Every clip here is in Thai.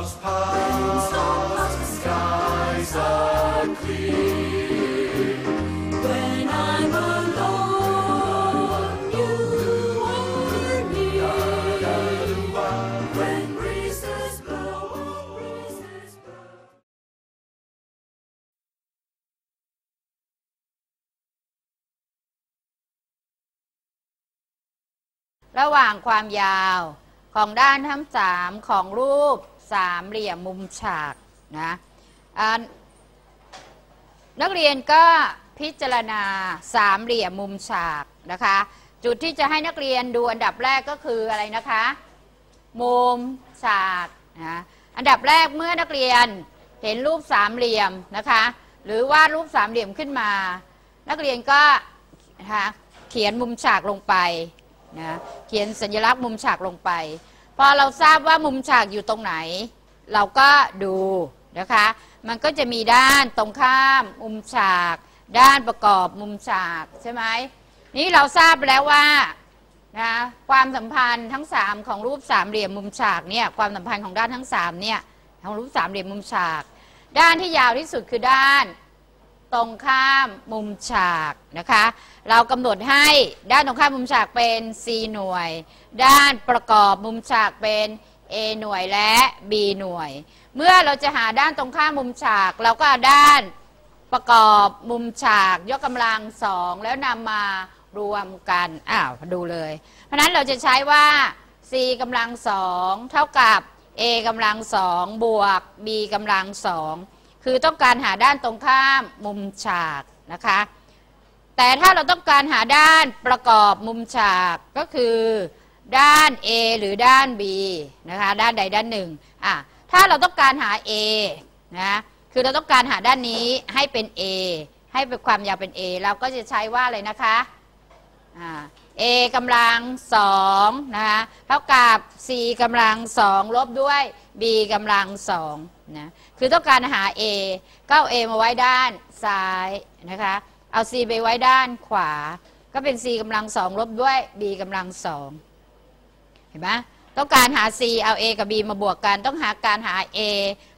clouds pass, the skies are clear. When I'm alone, you are near. When breezes blow, breezes blow. ระหว่างความยาวของด้านทั้งสามของรูป สามเหลี่ยมมุมฉากนะนักเรียนก็พิจารณาสามเหลี่ยมมุมฉากนะคะ จุดที่จะให้นักเรียนดูอันดับแรกก็คืออะไรนะคะ มุมฉากนะอันดับแรกเมื่อนักเรียนเห็นรูปสามเหลี่ยมนะคะ หรือวาดรูปสามเหลี่ยมขึ้นมา นักเรียนก็นะเขียนมุมฉากลงไปนะเขียนสัญลักษณ์มุมฉากลงไป พอเราทราบว่ามุมฉากอยู่ตรงไหน เราก็ดูนะคะ มันก็จะมีด้านตรงข้ามมุมฉาก ด้านประกอบมุมฉากใช่ไหมนี่เราทราบแล้วว่านะความสัมพันธ์ทั้ง 3 ของรูปสามเหลี่ยมมุมฉากเนี่ยความสัมพันธ์ของด้านทั้ง3เนี่ยของรูปสามเหลี่ยมมุมฉาก ด้านที่ยาวที่สุดคือด้าน ตรงข้ามมุมฉากนะคะ เรากำหนดให้ด้านตรงข้ามมุมฉากเป็น C หน่วย ด้านประกอบมุมฉากเป็น A หน่วยและ B หน่วย เมื่อเราจะหาด้านตรงข้ามมุมฉาก เราก็เอาด้านประกอบมุมฉาก ยกกำลังสองแล้วนำมารวมกัน อ้าว ดูเลย เพราะฉะนั้นเราจะใช้ว่า C กำลังสองเท่ากับ A กำลังสองบวก B กำลังสอง คือต้องการหาด้านตรงข้ามมุมฉากนะคะ แต่ถ้าเราต้องการหาด้านประกอบมุมฉากก็คือ ด้าน A หรือด้าน B นะคะ ด้านใดด้านหนึ่งอะถ้าเราต้องการหา A นะคือเราต้องการหาด้านนี้ให้เป็น A ให้เป็นความยาวเป็น A เราก็จะใช้ว่าอะไรนะคะอ่า A กำลังสองนะคะเท่ากับ C กำลังสองลบด้วย B กำลังสองนะคือต้องการหา A ก็เอา A มาไว้ด้านซ้ายนะคะเอา C ไปไว้ด้านขวา ก็เป็น C กำลังสองลบด้วย B กำลังสองเห็นไหมต้องการหา C เอา A กับ B มาบวกกัน ต้องหาการหา A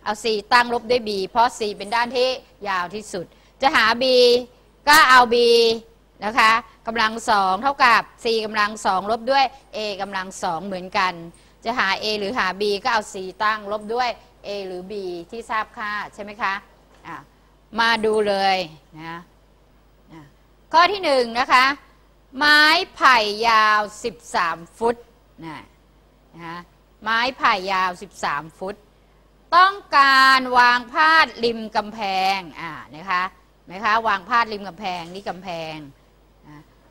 เอา C ตั้งลบด้วย B เพราะ C เป็นด้านที่ยาวที่สุด จะหา B ก็เอา B นะคะกำลังสองเท่ากับ c กำลังสองลบด้วย a กำลังสองเหมือนกัน จะหา a หรือหา b ก็เอา c ตั้งลบด้วย a หรือ b ที่ทราบค่าใช่ไหมคะะมาดูเลยนะอะข้อที่หนึ่งนะคะ ไม้ไผ่ยาว 13 ฟุตนะนะไม้ไผ่ยาว 13 ฟุต ต้องการวางพาดริมกำแพงอ่านะคะนะคะวางพาดริมกำแพงนี่กำแพง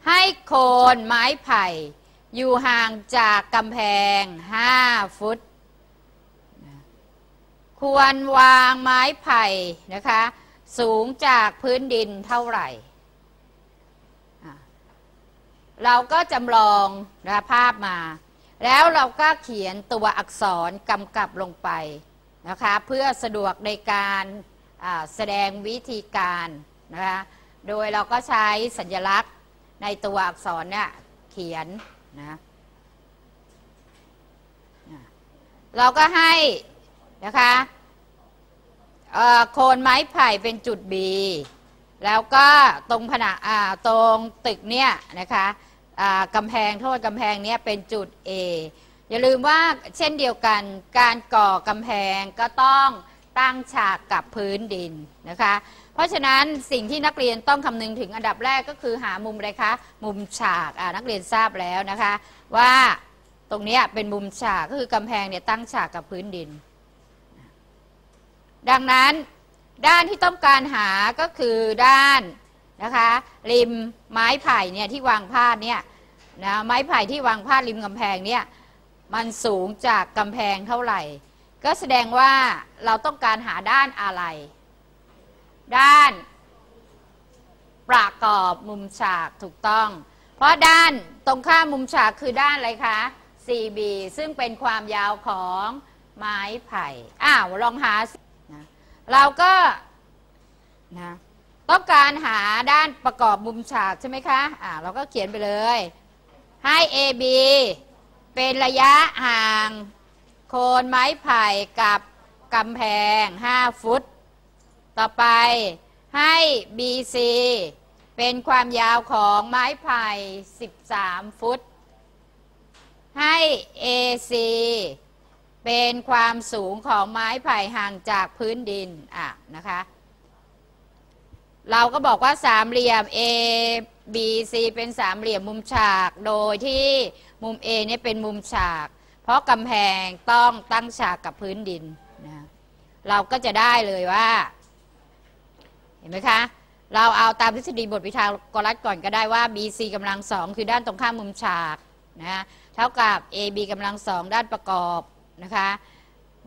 ให้โคนไม้ไผ่ อยู่ห่างจากกำแพง5ฟุต ควรวางไม้ไผ่นะคะ สูงจากพื้นดินเท่าไหร่ เราก็จำลองนะภาพมา แล้วเราก็เขียนตัวอักษรกำกับลงไปนะคะ เพื่อสะดวกในการแสดงวิธีการนะคะ โดยเราก็ใช้สัญลักษณ์ ในตัวอักษรเนี่ยเขียนนะเราก็ให้นะคะโคนไม้ไผ่เป็นจุด B แล้วก็ตรงผนังตรงตึกเนี่ยนะคะกำแพงโทษกำแพงเนี้ยเป็นจุด A อย่าลืมว่าเช่นเดียวกันการก่อกำแพงก็ต้อง ตั้งฉากกับพื้นดินนะคะ เพราะฉะนั้นสิ่งที่นักเรียนต้องคำนึงถึงอันดับแรกก็คือหามุมอะไรคะ มุมฉากนักเรียนทราบแล้วนะคะ ว่าตรงนี้เป็นมุมฉากก็คือกำแพงเนี่ยตั้งฉากกับพื้นดิน ดังนั้นด้านที่ต้องการหาก็คือด้านนะคะริมไม้ไผ่เนี่ยที่วางพาดเนี่ยนะไม้ไผ่ที่วางพาดริมกำแพงเนี่ยมันสูงจากกำแพงเท่าไหร่ ก็แสดงว่าเราต้องการหาด้านอะไร ด้าน ประกอบมุมฉากถูกต้อง เพราะด้านตรงข้ามมุมฉากคือด้านอะไรคะ CB ซึ่งเป็นความยาวของไม้ไผ่ อ้าวลองหานะเราก็นะต้องการหาด้านประกอบมุมฉากใช่ไหมคะอ่าเราก็เขียนไปเลย ให้ AB เป็นระยะห่าง โคนไม้ไผ่กับกำแพง 5 ฟุต ต่อไปให้ BC เป็นความยาวของไม้ไผ่ 13 ฟุต ให้ AC เป็นความสูงของไม้ไผ่ห่างจากพื้นดิน อะ นะคะ เราก็บอกว่าสามเหลี่ยม A B C เป็นสามเหลี่ยมมุมฉาก โดยที่มุม A เนี่ยเป็นมุมฉาก ราะกำแพงต้องตั้งฉากกับพื้นดินนะเราก็จะได้เลยว่า เห็นไหมคะ เราเอาตามทฤษฎีบทวิทากรัสก่อนก็ได้ว่า BC กำลังสองคือด้านตรงข้ามมุมฉากนะเท่ากับ AB กำลังสองด้านประกอบนะคะ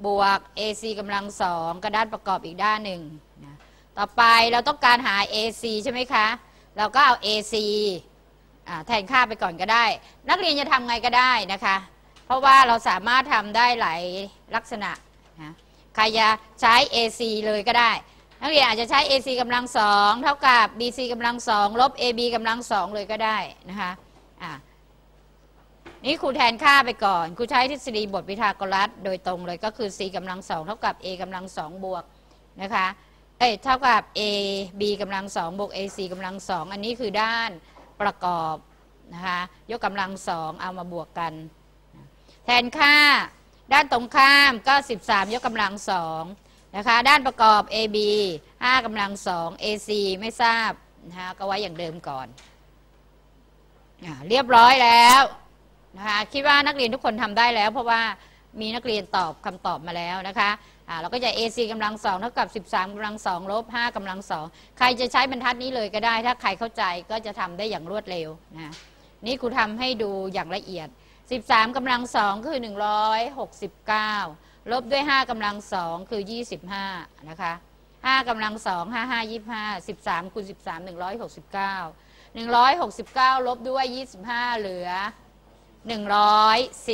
บวก AC กำลังสองก็ด้านประกอบอีกด้านหนึ่งนะต่อไปเราต้องการหา AC ใช่ไหมคะ เราก็เอา AC อแทนค่าไปก่อนก็ได้ นักเรียนจะทำไงก็ได้นะคะ เพราะว่าเราสามารถทำได้หลายลักษณะนะใครจะใช้ AC เลยก็ได้ นักเรียนอาจจะใช้ AC กำลังสองเท่ากับ BC กำลังสองลบ AB กำลังสองเลยก็ได้นะคะอะนี่ครูแทนค่าไปก่อนครูใช้ทฤษฎีบทวิทากรัสโดยตรงเลยก็คือ C กำลังสองเท่ากับ A กำลังสองบวกนะคะเอ้ยเท่ากับ A B กำลังสองบวก AC กำลังสองอันนี้คือด้านประกอบนะคะยกกำลังสองเอามาบวกกัน แทนค่า ด้านตรงข้ามก็ 13 ยกกำลังสองนะคะ ด้านประกอบ AB 5กำลังสอง AC ไม่ทราบนะคะก็ไว้อย่างเดิมก่อนอเรียบร้อยแล้วนะคะคิดว่านักเรียนทุกคนทำได้แล้ว เพราะว่ามีนักเรียนตอบคำตอบมาแล้วนะคะเราก็จะ AC กำลังสองเท่ากับ 13กำลังสองลบ5กำลังสองใครจะใช้บรรทัดนี้เลยก็ได้ ถ้าใครเข้าใจก็จะทำได้อย่างรวดเร็วนะนี่ครูทำให้ดูอย่างละเอียด 13กำลังสองคือ 169 ลบด้วย 5กำลังสองคือ 25 นะคะ5กำลังสอง5 5 25 13คูณ13 169 169 ลบด้วย 25 เหลือ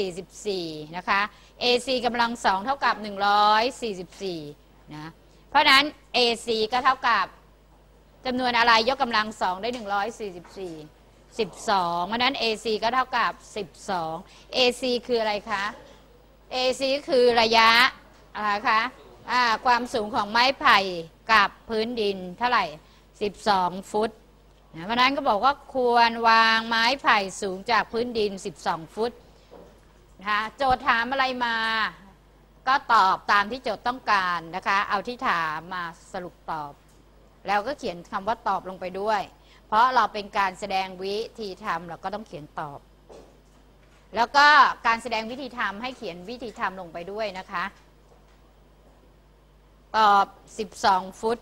144 นะคะ AC กำลังสองเท่ากับ 144 นะ เพราะนั้น AC ก็เท่ากับจำนวนอะไรยกกำลังสองได้ 144 12เพราะนั้น AC ก็เท่ากับ 12 AC คืออะไรคะ AC คือระยะอะไรคะความสูงของไม้ไผ่กับพื้นดินเท่าไหร่ 12 ฟุตเพราะฉะนั้นก็บอกว่าควรวางไม้ไผ่สูงจากพื้นดิน 12 ฟุตนะคะโจทย์ถามอะไรมา ก็ตอบตามที่โจทย์ต้องการนะคะ เอาที่ถามมาสรุปตอบ แล้วก็เขียนคำว่าตอบลงไปด้วย เพราะเราเป็นการแสดงวิธีทำเราก็ต้องเขียนตอบ แล้วก็การแสดงวิธีทำให้เขียนวิธีทำลงไปด้วยนะคะ ตอบ 12 ฟุต